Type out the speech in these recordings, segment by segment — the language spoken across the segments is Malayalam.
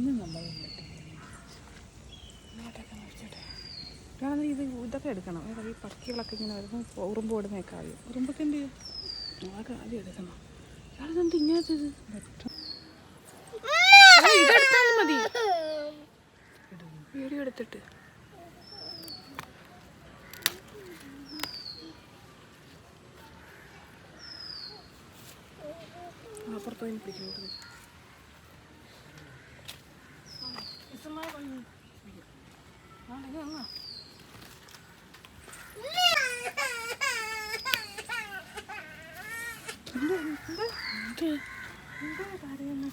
ഒന്നും നമ്മളല്ല കാരണം ഇത് ഇതൊക്കെ എടുക്കണം. ഏതാ ഈ പക്ഷികളൊക്കെ ഇങ്ങനെ വരുമ്പോൾ ഉറുമ്പ് ഓടുന്നതൊക്കെ ആദ്യം ഉറുമ്പൊക്കെ എന്ത് ചെയ്യും? അതൊക്കെ ആദ്യം എടുക്കണം. ആ, ഇതെടുത്താലും മതി. വീഡിയോ എടുത്തിട്ട്. അപ്പുറത്ത് പോയി പിടിക്കുന്നു ആ ഇത് അങ്ങ് എന്ത് എന്ത് എന്ത് എന്താ കരയുന്ന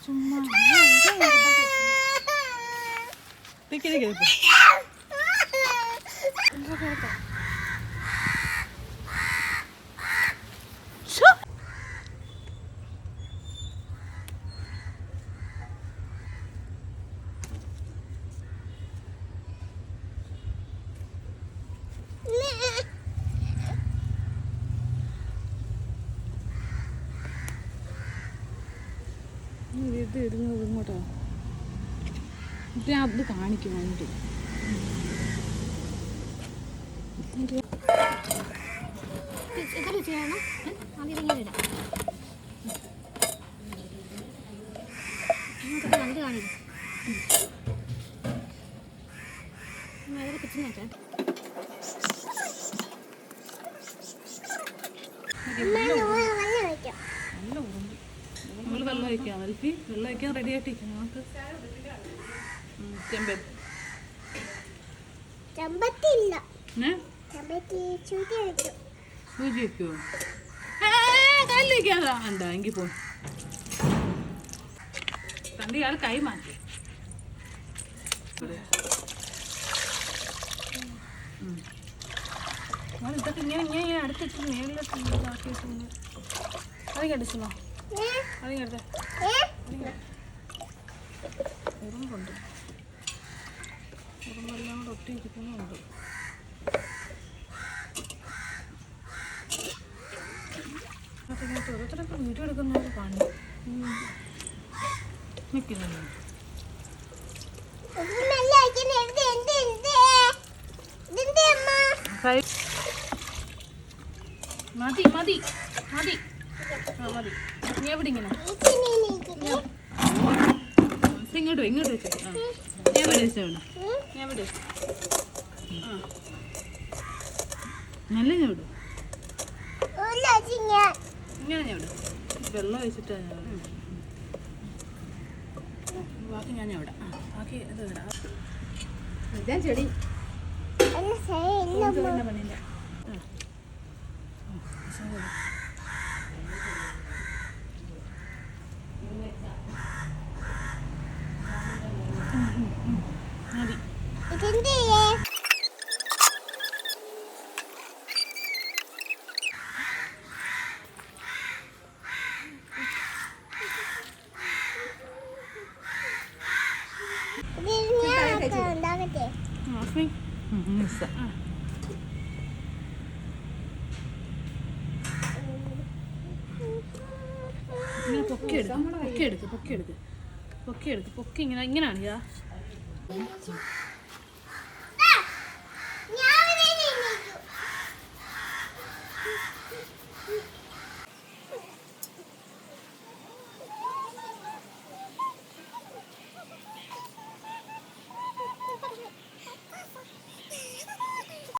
ചുമ്മാ നിൽക്കി ഇത് ഇടുന്നത് ഇങ്ങോട്ടോ. ഞാൻ അത് കാണിക്കും അതിന്റെ ഇതിൽ ചെയ്യണം കാണിക്കും വെള്ളം ഒഴിക്കാം അൽഫി വെള്ളം ഒഴിക്കാൻ റെഡി ആയിട്ടിരിക്കും നമുക്ക് ചെമ്പ് ചെമ്പത്തില്ല സൂചി വെക്കുമോ കല്ലിരിക്കാതാ എന്താ എങ്കിൽ പോ. ഇയാൾ കൈ മാറ്റി. ഇതൊക്കെ ഇങ്ങനെ ഇങ്ങനെ അടുത്തിട്ട് ഇതാക്കിയിട്ടുണ്ട്. അത് കടിച്ചോ ഉറുമ്പുണ്ട്. ഉറുമ്പെല്ലാം കൂടെ ഒട്ടിയിരിക്കുന്നുണ്ട് ഓരോരുത്തരൊക്കെ വീഡിയോ എടുക്കുന്നവർ കാണും. നിൽക്കുന്നില്ല മതി മതി മതി. ആ മതി. നീ എവിടെ ഇങ്ങനെ? ഇങ്ങോട്ട് ഇങ്ങോട്ട് വെച്ചോ. ഞാൻ എവിടെ വെച്ചോ ഞാൻ എവിടെ നല്ല ഞാൻ വിടും ഇങ്ങനെ ഞാൻ വിടും വെള്ളം വെച്ചിട്ടാ ഞാൻ. ബാക്കി ഞാൻ അവിടെ ബാക്കി ഇത് വിടാം ഇതാ ചെടി. പണിയില്ല ആ. ആ, ശരി. മതി ആസ്മി മിസ്സ. ആ. ഇങ്ങനെ പൊക്കി എടുക്ക് പൊക്കി എടുക്ക് പൊക്കി എടുക്ക് പൊക്കി എടുക്ക് പൊക്കി ഇങ്ങനെ ഇങ്ങനെയാണ് ഇതാ.